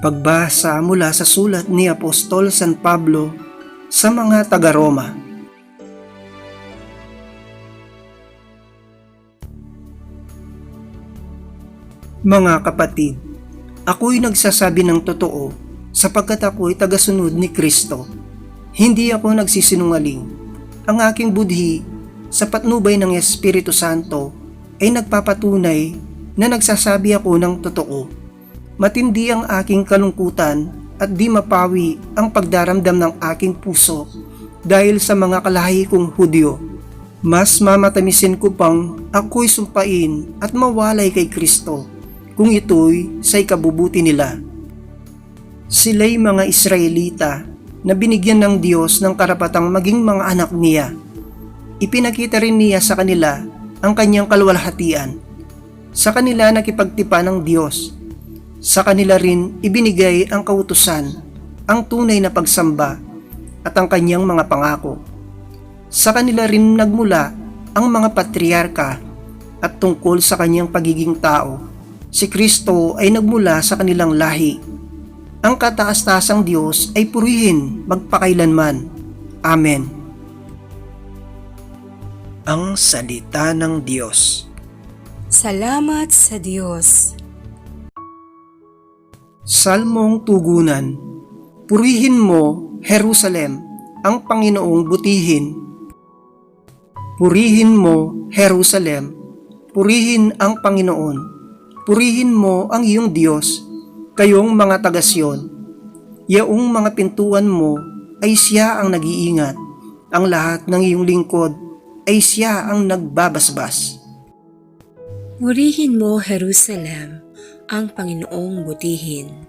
Pagbasa mula sa sulat ni Apostol San Pablo sa mga taga-Roma. Mga kapatid, ako'y nagsasabi ng totoo sapagkat ako'y tagasunod ni Kristo. Hindi ako nagsisinungaling. Ang aking budhi sa patnubay ng Espiritu Santo ay nagpapatunay na nagsasabi ako ng totoo. Matindi ang aking kalungkutan at di mapawi ang pagdaramdam ng aking puso dahil sa mga kalahi kong Hudyo. Mas mamatamisin ko pang ako'y sumpain at mawalay kay Kristo kung ito'y sa ikabubuti nila. Sila'y mga Israelita na binigyan ng Diyos ng karapatang maging mga anak niya. Ipinakita rin niya sa kanila ang kanyang kalwalhatian. Sa kanila nakipagtipa ng Diyos. Sa kanila rin ibinigay ang kautusan, ang tunay na pagsamba at ang kanyang mga pangako. Sa kanila rin nagmula ang mga patriarka at tungkol sa kanyang pagiging tao. Si Kristo ay nagmula sa kanilang lahi. Ang kataas-tasang Diyos ay purihin magpakailanman. Amen. Ang Salita ng Diyos Salamat sa Diyos. Salmong Tugunan Purihin mo, Jerusalem, ang Panginoong butihin. Purihin mo, Jerusalem, purihin ang Panginoon. Purihin mo ang iyong Diyos, kayong mga tagasyon. Yaong mga pintuan mo ay siya ang nag-iingat. Ang lahat ng iyong lingkod ay siya ang nagbabasbas. Purihin mo, Jerusalem, ang Panginoong butihin.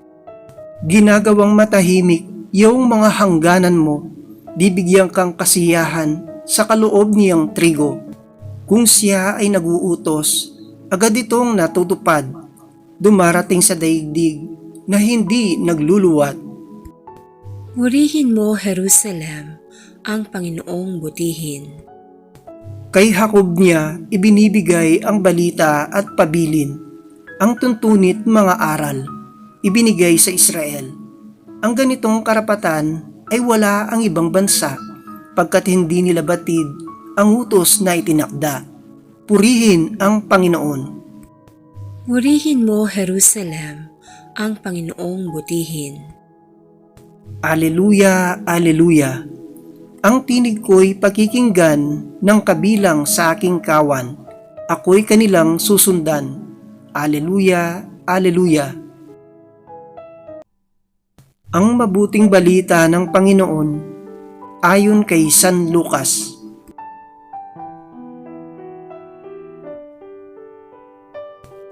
ginagawang matahimik yung mga hangganan mo, bibigyan kang kasiyahan sa kaloob niyang trigo. Kung siya ay naguutos, agad itong natutupad, dumarating sa daigdig na hindi nagluluwat. Purihin mo, Jerusalem, ang Panginoong butihin. Kay Hakob niya ibinibigay ang balita at pabilin, ang tuntunit mga aral, ibinigay sa Israel. Ang ganitong karapatan ay wala ang ibang bansa pagkat hindi nila batid ang utos na itinakda. Purihin ang Panginoon. Purihin mo, Jerusalem, ang Panginoong butihin. Aleluya, Aleluya. Ang tinig ko'y pakikinggan ng kabilang sa aking kawan. Ako'y kanilang susundan. Aleluya, Aleluya. Ang mabuting balita ng Panginoon ayon kay San Lucas.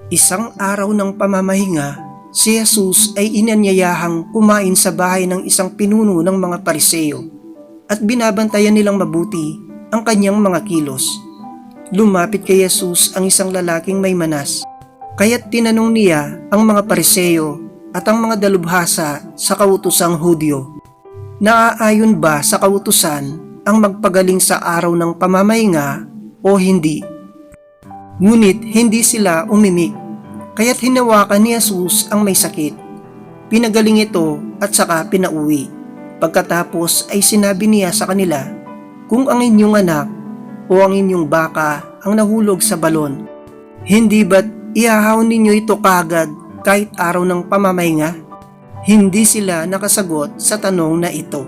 Isang araw ng pamamahinga, si Jesus ay inanyayahang kumain sa bahay ng isang pinuno ng mga pariseo at binabantayan nilang mabuti ang kanyang mga kilos. Lumapit kay Jesus ang isang lalaking may manas, kaya't tinanong niya ang mga pariseo at ang mga dalubhasa sa kautusang Hudyo. Naaayon ba sa kautusan ang magpagaling sa araw ng pamamahinga o hindi? Ngunit hindi sila umimik, kaya't hinawakan ni Jesus ang may sakit. Pinagaling ito at saka pinauwi. Pagkatapos ay sinabi niya sa kanila, Kung ang inyong anak o ang inyong baka ang nahulog sa balon, hindi ba't ihahaw ninyo ito kagad kahit araw ng pamamahinga? Hindi sila nakasagot sa tanong na ito.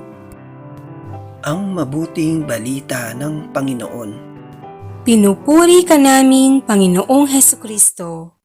Ang mabuting balita ng Panginoon. Pinupuri ka namin, Panginoong Heso Kristo.